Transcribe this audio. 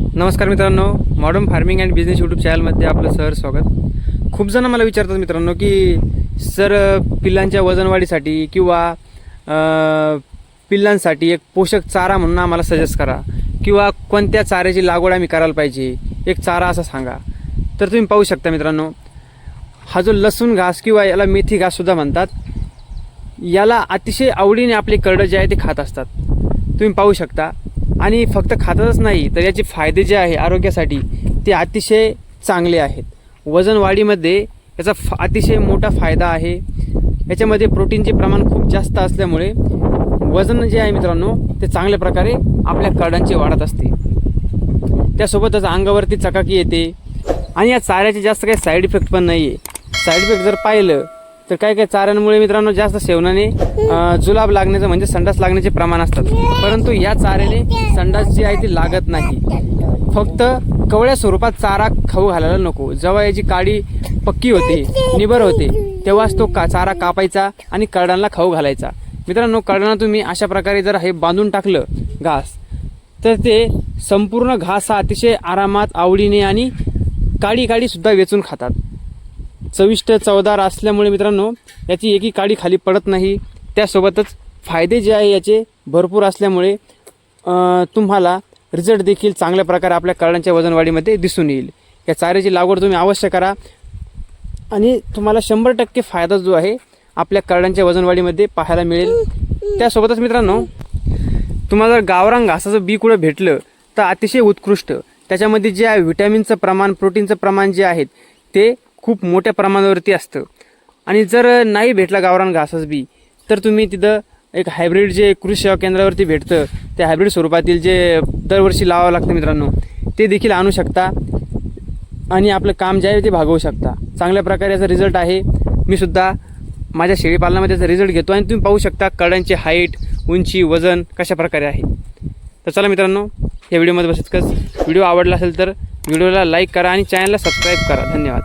नमस्कार मित्रांनो modern farming and business YouTube चॅनलमध्ये आपलं सर स्वागत. खूप जण मला विचारतात मित्रांनो की सर पिल्लांच्या वजनवाढीसाठी किंवा पिल्लांसाठी एक पोषक चारा म्हणून आम्हाला सजेस्ट करा किंवा कोणत्या चाऱ्याची लागवड आम्ही करायला पाहिजे एक चारा असा सांगा. तर तुम्ही पाहू शकता मित्रांनो हा जो लसूण घास किंवा याला मेथी घाससुद्धा म्हणतात याला अतिशय आवडीने आपले करडं जे आहे ते खात असतात. तुम्ही पाहू शकता. आणि फक्त खातातच नाही तर याचे फायदे जे आहे आरोग्यासाठी ते अतिशय चांगले आहेत. वजन वाढीमध्ये याचा फ अतिशय मोठा फायदा आहे. याच्यामध्ये प्रोटीनचे प्रमाण खूप जास्त असल्यामुळे वजन जे आहे मित्रांनो ते चांगल्या प्रकारे आपल्या कडांची वाढत असते. त्यासोबतच अंगावरती चकाकी येते. आणि या चाऱ्याचे जास्त काही साईड इफेक्ट पण नाही आहे साईड इफेक्ट जर पाहिलं तर काही काही चाऱ्यांमुळे मित्रांनो जास्त सेवनाने जुलाब लागण्याचं म्हणजे संडास लागण्याचे प्रमाण असतात. परंतु या चाऱ्याने संडास जी आहे ती लागत नाही. फक्त कवळ्या स्वरूपात चारा खाऊ घालायला नको. जेव्हा याची काडी पक्की होते निबर होते तेव्हाच तो का चारा कापायचा आणि करडांना खाऊ घालायचा. मित्रांनो करडांना तुम्ही अशा प्रकारे जर हे बांधून टाकलं घास तर ते संपूर्ण घास हा अतिशय आरामात आवडीने आणि काडी काडी सुद्धा वेचून खातात. चविष्ट चवदार असल्यामुळे मित्रांनो याची एकी काडी खाली पडत नाही. त्यासोबतच फायदे जे आहे याचे भरपूर असल्यामुळे तुम्हाला रिझल्ट देखील चांगल्या प्रकारे आपल्या करडांच्या वजनवाढीमध्ये दिसून येईल. या चाऱ्याची लागवड तुम्ही अवश्य करा. आणि तुम्हाला शंभर टक्के फायदा जो आहे आपल्या करडांच्या वजनवाढीमध्ये पाहायला मिळेल. त्यासोबतच मित्रांनो तुम्हाला जर गावरान घासाचं बी कुठं भेटलं तर अतिशय उत्कृष्ट. त्याच्यामध्ये जे आहे व्हिटॅमिनचं प्रमाण प्रोटीनचं प्रमाण जे आहे ते खूप मोठ्या प्रमाणावरती असतं. आणि जर नाही भेटला गावरान घासच बी तर तुम्ही तिथं एक हायब्रिड जे कृषी सेवा केंद्रावरती भेटतं त्या हायब्रिड स्वरूपातील जे दरवर्षी लावावं लागतं मित्रांनो ते देखील आणू शकता. आणि आपलं काम जे आहे ते भागवू शकता. चांगल्या प्रकारे याचा रिझल्ट आहे. मी सुद्धा माझ्या शेळीपालनामध्ये याचा रिझल्ट घेतो आणि तुम्ही पाहू शकता कड्यांची हाईट उंची वजन कशा प्रकारे आहे. तर चला मित्रांनो या व्हिडिओमध्ये बस इतकंच व्हिडिओ आवडला असेल तर व्हिडिओला लाईक करा आणि चॅनलला सबस्क्राईब करा. धन्यवाद.